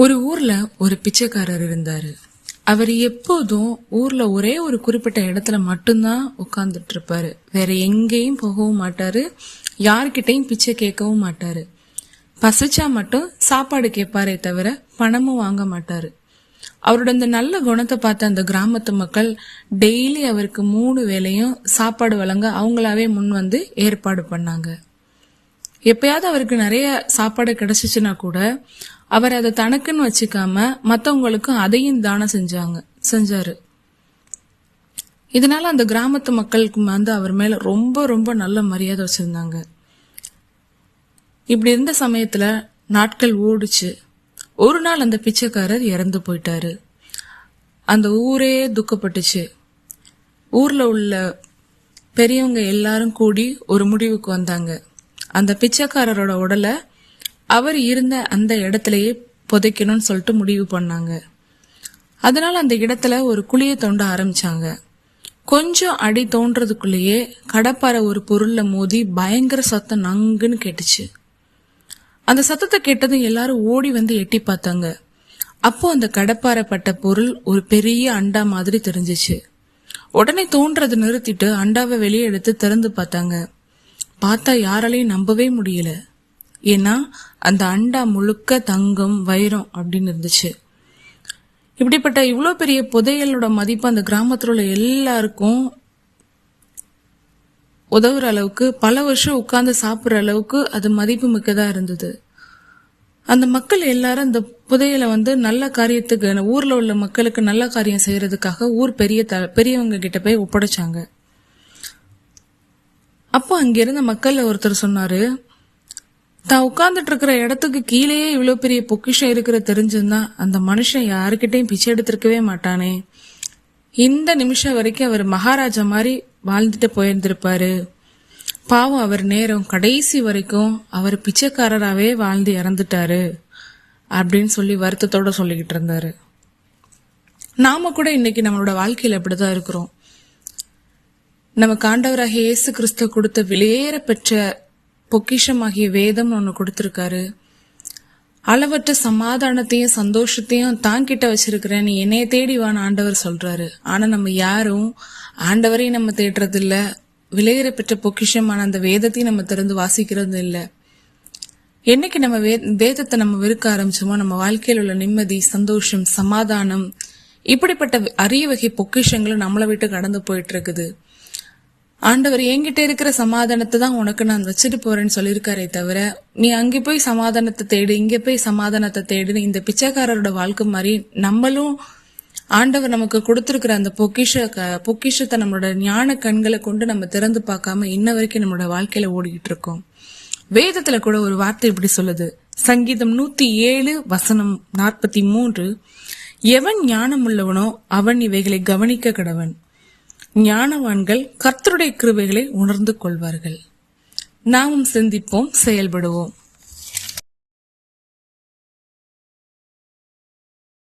ஒரு ஊர்ல ஒரு பிச்சைக்காரர் இருந்தாரு. அவர் எப்போதும் ஊர்ல ஒரே ஒரு குறிப்பிட்ட இடத்துல மட்டும்தான் உட்கார்ந்துட்டு இருப்பாரு. வேற எங்கேயும் போகவும் மாட்டாரு. யார்கிட்டையும் பிச்சை கேட்கவும் மாட்டாரு. பசிச்சா மட்டும் சாப்பாடு கேட்பாரே தவிர பணமும் வாங்க மாட்டாரு. அவரோட அந்த நல்ல குணத்தை பார்த்த அந்த கிராமத்து மக்கள் டெய்லி அவருக்கு மூணு வேலையும் சாப்பாடு வழங்க அவங்களாவே முன் வந்து ஏற்பாடு பண்ணாங்க. எப்பயாவது அவருக்கு நிறைய சாப்பாடு கிடைச்சிச்சுன்னா கூட அவர் அதை தனக்குன்னு வச்சுக்காம மற்றவங்களுக்கும் அதையும் தானம் செஞ்சாங்க செஞ்சாரு. இதனால அந்த கிராமத்து மக்களுக்கு வந்து அவர் மேல ரொம்ப ரொம்ப நல்ல மரியாதை வச்சிருந்தாங்க. இப்படி இருந்த சமயத்துல நாட்கள் ஓடுச்சு. ஒரு நாள் அந்த பிச்சைக்காரர் இறந்து போயிட்டாரு. அந்த ஊரே துக்கப்பட்டுச்சு. ஊர்ல உள்ள பெரியவங்க எல்லாரும் கூடி ஒரு முடிவுக்கு வந்தாங்க. அந்த பிச்சைக்காரரோட உடலை அவர் இருந்த அந்த இடத்துலயே புதைக்கணும்னு சொல்லிட்டு முடிவு பண்ணாங்க. அதனால அந்த இடத்துல ஒரு குழியை தோண்ட ஆரம்பிச்சாங்க. கொஞ்சம் அடி தோன்றதுக்குள்ளேயே கடப்பாறை ஒரு பொருளில் மோதி பயங்கர சத்தம் நங்குன்னு கேட்டுச்சு. அந்த சத்தத்தை கேட்டதும் எல்லாரும் ஓடி வந்து எட்டி பார்த்தாங்க. அப்போ அந்த கடப்பாறை பட்ட பொருள் ஒரு பெரிய அண்டா மாதிரி தெரிஞ்சிச்சு. உடனே தோன்றதை நிறுத்திட்டு அண்டாவை வெளியே எடுத்து திறந்து பார்த்தாங்க. பார்த்தா யாராலையும் நம்பவே முடியல. ஏன்னா அந்த அண்டா முழுக்க தங்கம் வைரம் அப்படின்னு இருந்துச்சு. இப்படிப்பட்ட இவ்வளோ பெரிய புதையலோட மதிப்பு அந்த கிராமத்தில் உள்ள எல்லாருக்கும் உதவுற அளவுக்கு பல வருஷம் உட்கார்ந்து சாப்பிட்ற அளவுக்கு அது மதிப்பு மிக்கதாக இருந்தது. அந்த மக்கள் எல்லாரும் அந்த புதையலை வந்து நல்ல காரியத்துக்கு ஊரில் உள்ள மக்களுக்கு நல்ல காரியம் செய்கிறதுக்காக ஊர் பெரிய த பெரியவங்க கிட்ட போய் ஒப்படைச்சாங்க. அப்போ அங்கிருந்த மக்கள்ல ஒருத்தர் சொன்னாரு தான் உட்கார்ந்துட்டு இருக்கிற இடத்துக்கு கீழேயே இவ்வளோ பெரிய பொக்கிஷம் இருக்கிற தெரிஞ்சிருந்தா அந்த மனுஷன் யாருக்கிட்டையும் பிச்சை எடுத்திருக்கவே மாட்டானே. இந்த நிமிஷம் வரைக்கும் அவர் மகாராஜா மாதிரி வாழ்ந்துட்டு போயிருந்திருப்பாரு. பாவம் அவர் நேரம் கடைசி வரைக்கும் அவர் பிச்சைக்காரராகவே வாழ்ந்து இறந்துட்டாரு அப்படின்னு சொல்லி வருத்தத்தோட சொல்லிக்கிட்டு இருந்தாரு. நாம கூட இன்னைக்கு நம்மளோட வாழ்க்கையில் அப்படிதான் இருக்கிறோம். நமக்கு ஆண்டவராக இயேசு கிறிஸ்து கொடுத்த விலையேற பெற்ற பொக்கிஷமாகிய வேதம் ஒன்று கொடுத்துருக்காரு. அளவற்ற சமாதானத்தையும் சந்தோஷத்தையும் தான் கிட்ட வச்சிருக்கிறேன் நீ என்னைய தேடி வான்னு ஆண்டவர் சொல்றாரு. ஆனா நம்ம யாரும் ஆண்டவரையும் நம்ம தேடுறது இல்ல விலையேற பெற்ற பொக்கிஷமான அந்த வேதத்தையும் நம்ம திறந்து வாசிக்கிறது இல்லை என்னைக்கு நம்ம வே வேதத்தை நம்ம வெறுக்க ஆரம்பிச்சோமோ நம்ம வாழ்க்கையில் உள்ள நிம்மதி சந்தோஷம் சமாதானம் இப்படிப்பட்ட அரிய வகை பொக்கிஷங்களும் நம்மளை விட்டு கடந்து போயிட்டு இருக்குது ஆண்டவர் என்கிட்ட இருக்கிற சமாதானத்தை தான் உனக்கு நான் வச்சுட்டு போறேன்னு சொல்லியிருக்காரே தவிர நீ அங்கே போய் சமாதானத்தை தேடு இங்க போய் சமாதானத்தை தேடுன்னு இந்த பிச்சைக்காரரோட வாழ்க்கை மாதிரி நம்மளும் ஆண்டவர் நமக்கு கொடுத்துருக்கிற அந்த பொக்கிஷ க- பொக்கிஷத்தை நம்மளோட ஞான கண்களை கொண்டு நம்ம திறந்து பார்க்காம இன்ன வரைக்கும் நம்மளோட வாழ்க்கையில ஓடிக்கிட்டு இருக்கோம். வேதத்துல கூட ஒரு வார்த்தை இப்படி சொல்லுது. சங்கீதம் நூத்தி ஏழு வசனம் நாற்பத்தி மூன்று. எவன் ஞானம் உள்ளவனோ அவன் இவைகளை கவனிக்க கடவன். ஞானவான்கள் கர்த்தருடைய கிருவைகளை உணர்ந்து கொள்வார்கள். நாமும் சிந்திப்போம் செயல்படுவோம்.